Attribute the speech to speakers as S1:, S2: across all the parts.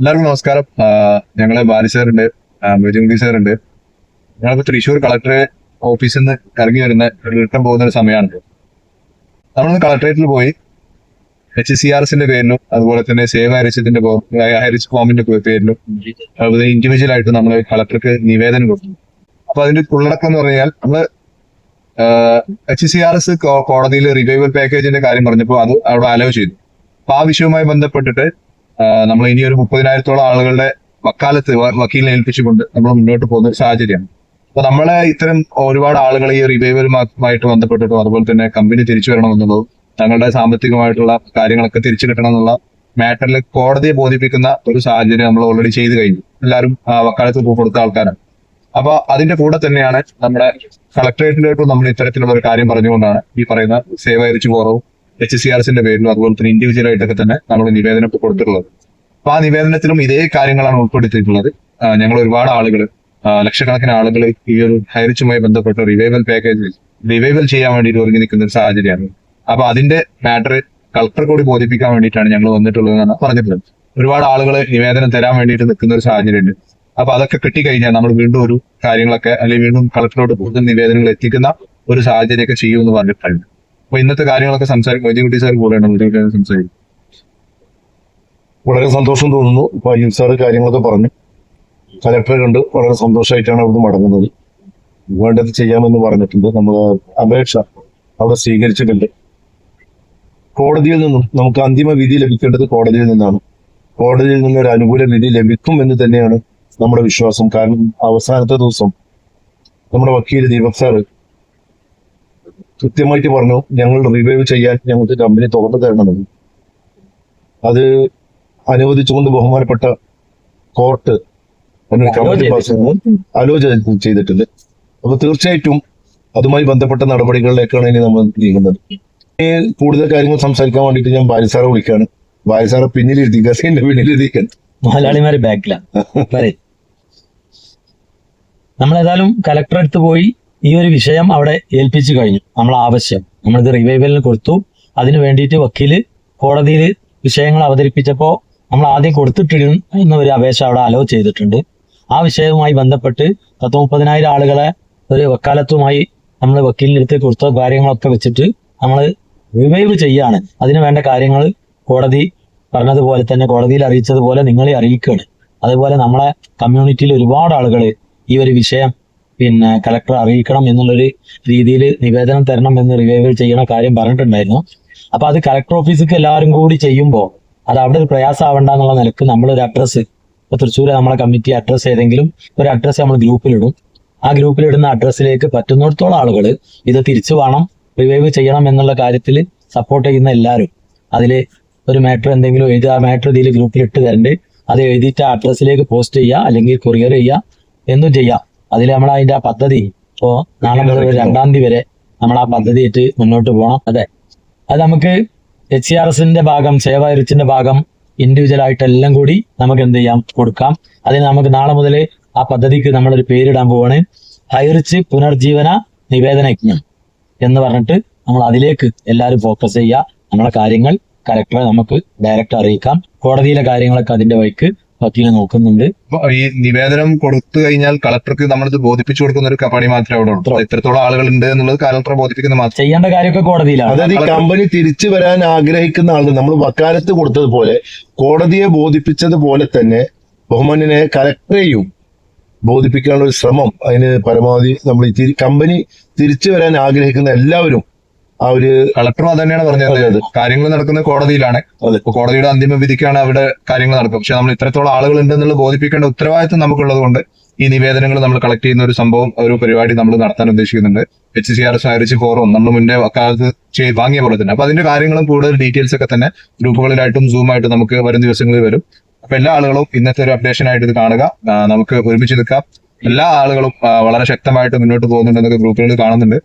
S1: എല്ലാവർക്കും നമസ്കാരം. ഞങ്ങളെ ബാലി സാറുണ്ട് മെജുണ്ടി സാറുണ്ട്. ഞങ്ങളിപ്പോ തൃശ്ശൂർ കളക്ടറെ ഓഫീസിൽ നിന്ന് ഇറങ്ങി വരുന്ന റിട്ടേൺ പോകുന്ന ഒരു സമയമാണ്. നമ്മൾ കളക്ടറേറ്റിൽ പോയി എച്ച് സി ആർ എസിന്റെ പേരിലും അതുപോലെ തന്നെ സേവ് ഹരിച്ചതിന്റെ ഹരിച്ച് ഫോമിന്റെ പേരിലും ഇൻഡിവിജ്വൽ ആയിട്ട് നമ്മൾ കളക്ടർക്ക് നിവേദനം കൊടുത്തു. അപ്പൊ അതിന്റെ ഉള്ളടക്കം എന്ന് പറഞ്ഞാൽ നമ്മൾ എച്ച് സി ആർ എസ് കോടതിയിൽ റിവൈവൽ പാക്കേജിന്റെ കാര്യം പറഞ്ഞപ്പോൾ അത് അവിടെ അലോ ചെയ്തു. അപ്പൊ ആ വിഷയവുമായി ബന്ധപ്പെട്ടിട്ട് നമ്മൾ ഇനി ഒരു മുപ്പതിനായിരത്തോളം ആളുകളുടെ വക്കാലത്ത് വക്കീലിനെ ഏൽപ്പിച്ചുകൊണ്ട് നമ്മൾ മുന്നോട്ട് പോകുന്ന ഒരു സാഹചര്യമാണ്. അപ്പൊ നമ്മളെ ഇത്തരം ഒരുപാട് ആളുകൾ ഈ റിവൈവലുമായിട്ട് ബന്ധപ്പെട്ടിട്ടും അതുപോലെ തന്നെ കമ്പനി തിരിച്ചു വരണമെന്നുള്ളതും തങ്ങളുടെ സാമ്പത്തികമായിട്ടുള്ള കാര്യങ്ങളൊക്കെ തിരിച്ചു കിട്ടണം എന്നുള്ള മാറ്ററിൽ കോടതിയെ ബോധിപ്പിക്കുന്ന ഒരു സാഹചര്യം നമ്മൾ ഓൾറെഡി ചെയ്തു കഴിഞ്ഞു. എല്ലാവരും വക്കാലത്ത് കൊടുത്ത ആൾക്കാരാണ്. അപ്പൊ അതിന്റെ കൂടെ തന്നെയാണ് നമ്മുടെ കളക്ടറേറ്റിലോട്ടും നമ്മൾ ഇത്തരത്തിലുള്ള ഒരു കാര്യം പറഞ്ഞുകൊണ്ടാണ് ഈ പറയുന്ന സേവ എരിച്ചു കുറവും എച്ച് സി ആർ എസിന്റെ പേരിലും അതുപോലെ തന്നെ ഇൻഡിവിജ്വൽ ആയിട്ടൊക്കെ തന്നെ നമ്മൾ നിവേദനം കൊടുത്തിട്ടുള്ളത്. അപ്പൊ ആ നിവേദനത്തിലും ഇതേ കാര്യങ്ങളാണ് ഉൾപ്പെടുത്തിയിട്ടുള്ളത്. ഞങ്ങൾ ഒരുപാട് ആളുകൾ ലക്ഷക്കണക്കിന് ആളുകൾ ഈ ഒരു ഹൈറിച്ചുമായി ബന്ധപ്പെട്ട റിവൈവൽ പാക്കേജ് റിവൈവൽ ചെയ്യാൻ വേണ്ടിയിട്ട് ഒരുങ്ങി നിൽക്കുന്ന ഒരു സാഹചര്യമാണ്. അപ്പൊ അതിന്റെ മാറ്റർ കളക്ടർ കൂടി ബോധിപ്പിക്കാൻ വേണ്ടിയിട്ടാണ് ഞങ്ങൾ വന്നിട്ടുള്ളത് എന്നാണ് പറഞ്ഞിട്ടുള്ളത്. ഒരുപാട് ആളുകൾ നിവേദനം തരാൻ വേണ്ടിയിട്ട് നിൽക്കുന്ന ഒരു സാഹചര്യമുണ്ട്. അപ്പൊ അതൊക്കെ കിട്ടിക്കഴിഞ്ഞാൽ നമ്മൾ വീണ്ടും ഒരു കാര്യങ്ങളൊക്കെ അല്ലെങ്കിൽ വീണ്ടും കളക്ടറോട് കൂടുതൽ നിവേദനങ്ങൾ എത്തിക്കുന്ന ഒരു സാഹചര്യമൊക്കെ ചെയ്യുമെന്ന് പറഞ്ഞിട്ടുണ്ട്. അപ്പൊ ഇന്നത്തെ കാര്യങ്ങളൊക്കെ സംസാരിക്കും മൊയ്തീൻകുട്ടി സാർ കൂടെയാണ് സംസാരിക്കും
S2: വളരെ സന്തോഷം തോന്നുന്നു. ഇപ്പൊ അയ്യൻ സാറ് കാര്യങ്ങളൊക്കെ പറഞ്ഞു. കലക്ടറെ കണ്ട് വളരെ സന്തോഷമായിട്ടാണ് അവിടുന്ന് മടങ്ങുന്നത്. വേണ്ടത് ചെയ്യാമെന്ന് പറഞ്ഞിട്ടുണ്ട്. നമ്മൾ അപേക്ഷ അവിടെ സ്വീകരിച്ചിട്ടുണ്ട്. കോടതിയിൽ നിന്നും നമുക്ക് അന്തിമ വിധി ലഭിക്കേണ്ടത് കോടതിയിൽ നിന്നാണ്. കോടതിയിൽ നിന്ന് ഒരു അനുകൂല വിധി ലഭിക്കും എന്ന് തന്നെയാണ് നമ്മുടെ വിശ്വാസം. കാരണം അവസാനത്തെ ദിവസം നമ്മുടെ വക്കീൽ ദീപക് സാറ് കൃത്യമായിട്ട് പറഞ്ഞു ഞങ്ങൾ റിവൈവ് ചെയ്യാൻ ഞങ്ങൾക്ക് കമ്പനി തുറന്നു തരണമെന്ന് അത് അനുവദിച്ചുകൊണ്ട് ബഹുമാനപ്പെട്ട കോർട്ട് ആലോചന ചെയ്തിട്ടുണ്ട്. അപ്പൊ തീർച്ചയായിട്ടും അതുമായി ബന്ധപ്പെട്ട നടപടികളിലേക്കാണ് ഇനി നമ്മൾ നീങ്ങുന്നത്. കൂടുതൽ കാര്യങ്ങൾ സംസാരിക്കാൻ വേണ്ടിയിട്ട് ഞാൻ ബാലിസാറെ വിളിക്കാണ് ബാലിസാറെ പിന്നിലിരുത്തി ഗസീന്റെ പിന്നിലിരിക്കാൻ
S3: മലയാളിമാരെ ബാക്കിലാണ് നമ്മൾ ഏതായാലും കലക്ടർ അടുത്ത് പോയി ഈ ഒരു വിഷയം അവിടെ ഏൽപ്പിച്ചു കഴിഞ്ഞു. നമ്മൾ ആവശ്യം. നമ്മളിത് റിവൈവലിന് കൊടുത്തു. അതിനു വേണ്ടിയിട്ട് വക്കീൽ കോടതിയിൽ വിഷയങ്ങൾ അവതരിപ്പിച്ചപ്പോൾ നമ്മൾ ആദ്യം കൊടുത്തിട്ടിരുന്ന ഒരു അപേക്ഷ അവിടെ അലോ ചെയ്തിട്ടുണ്ട്. ആ വിഷയവുമായി ബന്ധപ്പെട്ട് പത്ത് മുപ്പതിനായിരം ആളുകളെ ഒരു വക്കാലത്തുമായി നമ്മൾ വക്കീലിന്റെ അടുത്ത് കൊടുത്ത കാര്യങ്ങളൊക്കെ വെച്ചിട്ട് നമ്മൾ റിവൈവ് ചെയ്യാണ്. അതിന് വേണ്ട കാര്യങ്ങൾ കോടതി പറഞ്ഞതുപോലെ തന്നെ കോടതിയിൽ അറിയിച്ചതുപോലെ നിങ്ങളെ അറിയിക്കുകയാണ്. അതുപോലെ നമ്മളെ കമ്മ്യൂണിറ്റിയിൽ ഒരുപാട് ആളുകൾ ഈ ഒരു വിഷയം പിന്നെ കലക്ടർ അറിയിക്കണം എന്നുള്ളൊരു രീതിയിൽ നിവേദനം തരണം എന്ന് റിവൈവ് ചെയ്യണ കാര്യം പറഞ്ഞിട്ടുണ്ടായിരുന്നു. അപ്പൊ അത് കലക്ടർ ഓഫീസിലേക്ക് എല്ലാവരും കൂടി ചെയ്യുമ്പോൾ അത് അവിടെ ഒരു പ്രയാസമാവണ്ട എന്നുള്ള നിലയ്ക്ക് നമ്മളൊരു അഡ്രസ്സ് ഇപ്പൊ തൃശ്ശൂർ നമ്മളെ കമ്മിറ്റി അഡ്രസ്സ് ഏതെങ്കിലും ഒരു അഡ്രസ്സ് നമ്മൾ ഗ്രൂപ്പിലിടും. ആ ഗ്രൂപ്പിലിടുന്ന അഡ്രസ്സിലേക്ക് പറ്റുന്നിടത്തോളം ആളുകൾ ഇത് തിരിച്ചു വേണം റിവൈവ് ചെയ്യണം എന്നുള്ള കാര്യത്തിൽ സപ്പോർട്ട് ചെയ്യുന്ന എല്ലാവരും. അതിൽ ഒരു മാറ്റർ എന്തെങ്കിലും എഴുതി ആ മാറ്റർ ഇതിൽ ഗ്രൂപ്പിൽ ഇട്ട് തരണ്ട് അത് എഴുതിയിട്ട് ആ അഡ്രസ്സിലേക്ക് പോസ്റ്റ് ചെയ്യുക അല്ലെങ്കിൽ കൊറിയർ ചെയ്യുക എന്നും ചെയ്യാം അതിൽ നമ്മൾ അതിന്റെ ആ പദ്ധതി ഇപ്പോ നാളെ മുതൽ രണ്ടാം തീയതി വരെ നമ്മൾ ആ പദ്ധതിയായിട്ട് മുന്നോട്ട് പോകണം. അതെ. അത് നമുക്ക് എച്ച് ആർ എസിന്റെ ഭാഗം സേവ എരിച്ചിന്റെ ഭാഗം ഇൻഡിവിജ്വൽ ആയിട്ട് എല്ലാം കൂടി നമുക്ക് എന്ത് ചെയ്യാം കൊടുക്കാം. അതിന് നമുക്ക് നാളെ മുതൽ ആ പദ്ധതിക്ക് നമ്മളൊരു പേരിടാൻ പോവാണ്. ഹൈറിച്ച് പുനർജീവന നിവേദന യജ്ഞം എന്ന് പറഞ്ഞിട്ട് നമ്മൾ അതിലേക്ക് എല്ലാവരും ഫോക്കസ് ചെയ്യുക നമ്മളെ കാര്യങ്ങൾ കലക്ടറെ നമുക്ക് ഡയറക്റ്റ് അറിയിക്കാം. കോടതിയിലെ കാര്യങ്ങളൊക്കെ അതിന്റെ വഴിക്ക് വക്കീൽ നോക്കുന്നുണ്ട്.
S1: ഈ നിവേദനം കൊടുത്തു കഴിഞ്ഞാൽ കളക്ടർക്ക് നമ്മളിത് ബോധിപ്പിച്ചു കൊടുക്കുന്ന ഒരു പണി മാത്രമേ അവിടെ ഉള്ളൂ. ഇത്രത്തോളം ആളുകൾ ഉണ്ട് എന്നുള്ളത് കളക്ടറെ ബോധിപ്പിക്കുന്ന മാത്രം.
S3: ചെയ്യേണ്ട കാര്യമൊക്കെ കോടതിയിലാണ്.
S2: അതായത് ഈ കമ്പനി തിരിച്ചു വരാൻ ആഗ്രഹിക്കുന്ന ആളുകൾ നമ്മൾ വക്കാലത്ത് കൊടുത്തതുപോലെ കോടതിയെ ബോധിപ്പിച്ചതുപോലെ തന്നെ ബഹുമാനിനെ കലക്ടറെയും ബോധിപ്പിക്കാനുള്ള ഒരു ശ്രമം അതിന് പരമാവധി നമ്മൾ ഈ കമ്പനി തിരിച്ചു വരാൻ ആഗ്രഹിക്കുന്ന എല്ലാവരും ആ ഒരു
S1: കളക്ടറും അത് തന്നെയാണ് പറഞ്ഞത്. കാര്യങ്ങൾ നടക്കുന്നത് കോടതിയിലാണ്. ഇപ്പൊ കോടതിയുടെ അന്തിമ വിധിക്കാണ് അവിടെ കാര്യങ്ങൾ നടക്കുക പക്ഷെ നമ്മൾ ഇത്രത്തോളം ആളുകൾ ഉണ്ടെന്നുള്ളത് ബോധിപ്പിക്കേണ്ട ഉത്തരവാദിത്വം നമുക്കുള്ളത് കൊണ്ട് ഈ നിവേദനങ്ങൾ നമ്മൾ കളക്ട് ചെയ്യുന്ന ഒരു സംഭവം ഒരു പരിപാടി നമ്മൾ നടത്താൻ ഉദ്ദേശിക്കുന്നുണ്ട്. എച്ച് സി ആർ എസ് ആയിരിച്ച് ഫോറും നമ്മൾ മുന്നേ അക്കാലത്ത് ചെയ്ത് വാങ്ങിയ പോലെ തന്നെ. അപ്പൊ അതിന്റെ കാര്യങ്ങളും കൂടുതൽ ഡീറ്റെയിൽസ് ഒക്കെ തന്നെ ഗ്രൂപ്പുകളിലായിട്ടും സൂമായിട്ടും നമുക്ക് വരും ദിവസങ്ങളിൽ വരും. അപ്പൊ എല്ലാ ആളുകളും ഇന്നത്തെ ഒരു അപ്ഡേഷൻ ആയിട്ട് ഇത് കാണുക. നമുക്ക് ഒരുമിച്ച് നിൽക്കാം. എല്ലാ ആളുകളും വളരെ ശക്തമായിട്ട് മുന്നോട്ട് പോകുന്നുണ്ടെന്നൊക്കെ ഗ്രൂപ്പുകളിൽ കാണുന്നുണ്ട്.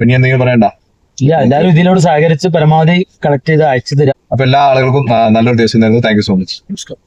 S1: പിന്നെ എന്തെങ്കിലും പറയണ്ട?
S3: ഇല്ല എല്ലാവരും ഇതിനോട് സഹകരിച്ച് പരമാവധി കളക്ട് ചെയ്ത് അയച്ചു തരാം.
S1: അപ്പൊ എല്ലാ ആളുകൾക്കും നല്ലൊരു ദിവസം താങ്ക് യു സോ മച്ച്
S2: നമസ്കാരം.